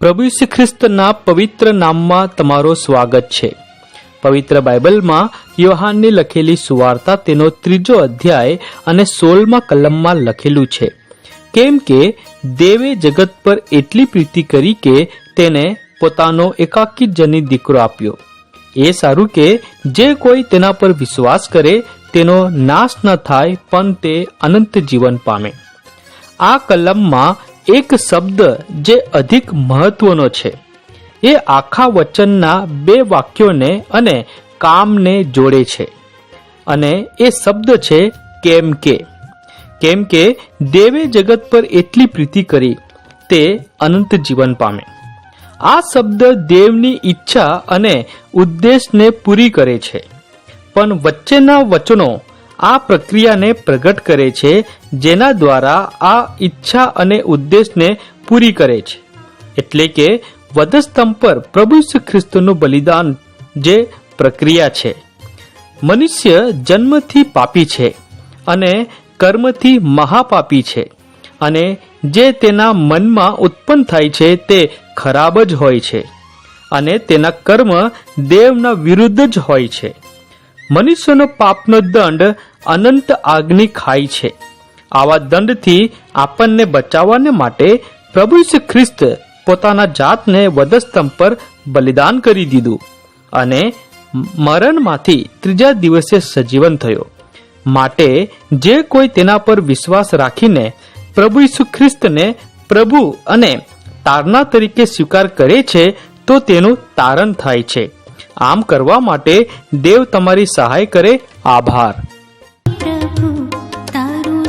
પ્રભુ શ્રી ખ્રિસ્તના પવિત્ર નામમાં તમારો સ્વાગત છે પવિત્ર બાઇબલમાં યોહાનની લખેલી સુવાર્તા તેનો ત્રીજો અધ્યાય અને સોળમાં કલમમાં લખેલું છે કેમ કે દેવે જગત પર એટલી પ્રીતિ કરી કે તેને પોતાનો એકાકી જની દીકરો આપ્યો. એ સારું કે જે કોઈ તેના પર વિશ્વાસ કરે તેનો નાશ ન થાય પણ તે અનંત જીવન પામે. આ કલમમાં એક શબ્દ જે અધિક મહત્વનો છે. એ આખા વચનના બે વાક્યોને અને કામને જોડે છે. અને એ શબ્દ છે કેમ કે. કેમ કે દેવે જગત પર એટલી પ્રીતિ કરી, તે અનંત જીવન પામે. આ શબ્દ દેવની ઈચ્છા અને ઉદ્દેશને પૂરી કરે છે. પણ વચ્ચેના વચનો આ પ્રક્રિયાને પ્રગટ કરે છે, જેના દ્વારા આ ઈચ્છા અને ઉદ્દેશને પૂરી કરે છે. એટલે કે વધસ્તંભ પર પ્રભુ શ્રી ખ્રિસ્તનું બલિદાન જે પ્રક્રિયા છે. મનુષ્ય જન્મથી પાપી છે અને કર્મથી મહાપાપી છે અને જે તેના મનમાં ઉત્પન્ન થાય છે તે ખરાબ જ હોય છે અને તેના કર્મ દેવના વિરુદ્ધ જ હોય છે. મનુષ્યનો પાપનો દંડ અનંત આગની ખાય છે. આવા દંડથી આપણને બચાવવાને માટે પ્રભુ શ્રી ખ્રિસ્ત પોતાના જાતને વધસ્તંભ પર બલિદાન કરી દીધું અને મરણમાંથી ત્રીજા દિવસે સજીવન થયો. માટે જે કોઈ તેના પર વિશ્વાસ રાખીને પ્રભુ ઈસુ ખ્રિસ્તને પ્રભુ અને તારણા તરીકે સ્વીકાર કરે છે, તો તેનું તારણ થાય છે. આમ કરવા માટે દેવ તમારી સહાય કરે. આભાર. પ્રભુ તારું